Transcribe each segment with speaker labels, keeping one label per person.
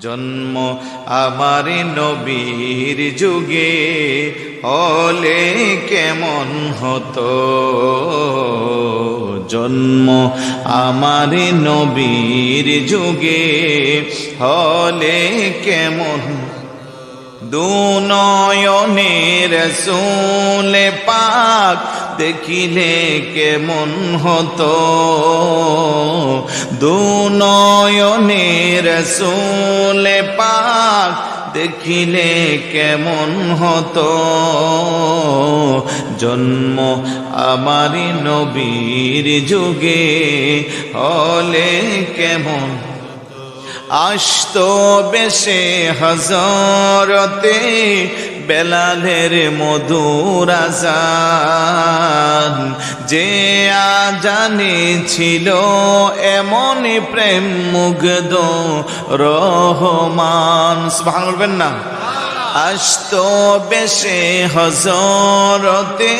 Speaker 1: জন্ম আমার নবীর যুগে হলে কেমন হতো? জন্ম আমার নবীর যুগে হলে কেমন? দুনয়নের সুলে পাক দেখিলে কেমন হতো? দুনয়নের সুলে পাক দেখিলে কেমন হতো? জন্ম আমার নবীর যুগে হলে কেমন আসতো বেশে হজরতে বেলালের মধুর আজান। যে আজানে ছিল এমন প্রেম মুগ্ধ, রহমান। বলবেন না। আসতো বেশে হজরতে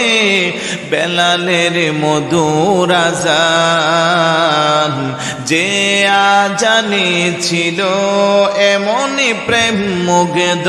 Speaker 1: বেলালের মধুর আজান। যে আজানে ছিল এমনই প্রেম মুগ্ধ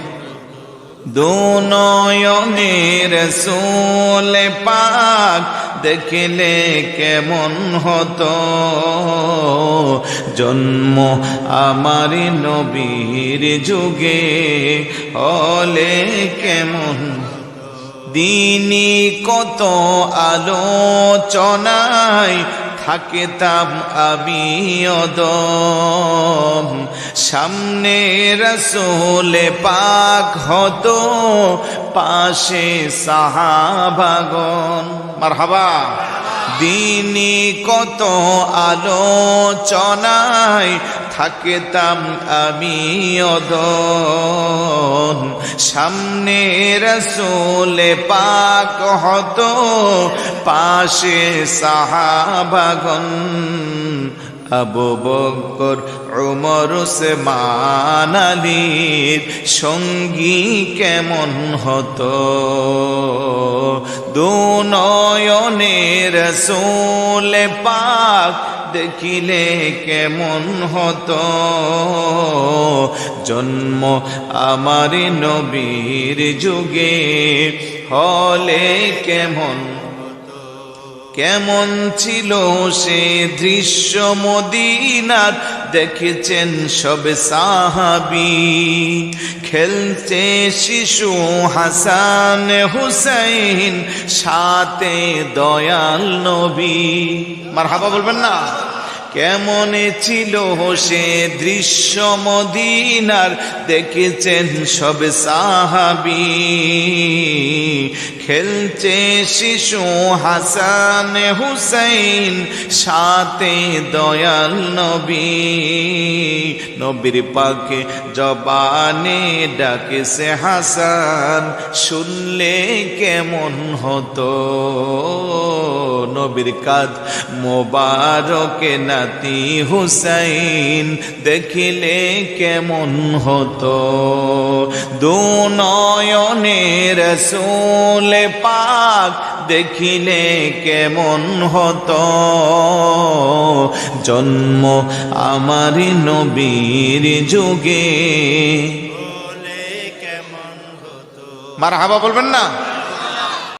Speaker 1: দুনয়নের সোলে পাক দেখলে কেমন হতো? জন্ম আমার নবীর যুগে হলে কেমন? দিনী কত আলোচনায় থাকিতাম আমি অদম সামনে রসোলে পাক হতো পাশে সাহাবাগন মারহাবা। দিনী কত আলোচনায় থাকতাম আমি অদন সামনে রসুলে পাক হতো পাশে সাহাবাগন আবু বকর উমর, উসমান আলীর সঙ্গী কেমন হতো? দুনয়নের সোলে পাক দেখিলে কেমন হতো? জন্ম আমার নবীর যুগে হলে কেমন কেমন ছিল সে দৃশ্য মদিনার? দেখেছেন সব সাহাবি। খেলতে শিশু হাসান হুসাইন, সাথে দয়াল নবী। মার হাবা বলবেন না। কেমন ছিল সে দৃশ্য মদিনার? দেখেছেন সব সাহাবি। খেলছে শিশু হাসান হুসাইন, সাথে দয়াল নবী। নবীর পাকে জবানে ডাকে সে হাসান, শুনলে কেমন হতো? নবীর কাজ মোবারকে নাতি হুসাইন, দেখিলে কেমন হতো? দুনয়নের সোলে পাক, দেখিলে কেমন হতো? জন্ম আমার নবীর যুগে। মার হাবা বলবেন না?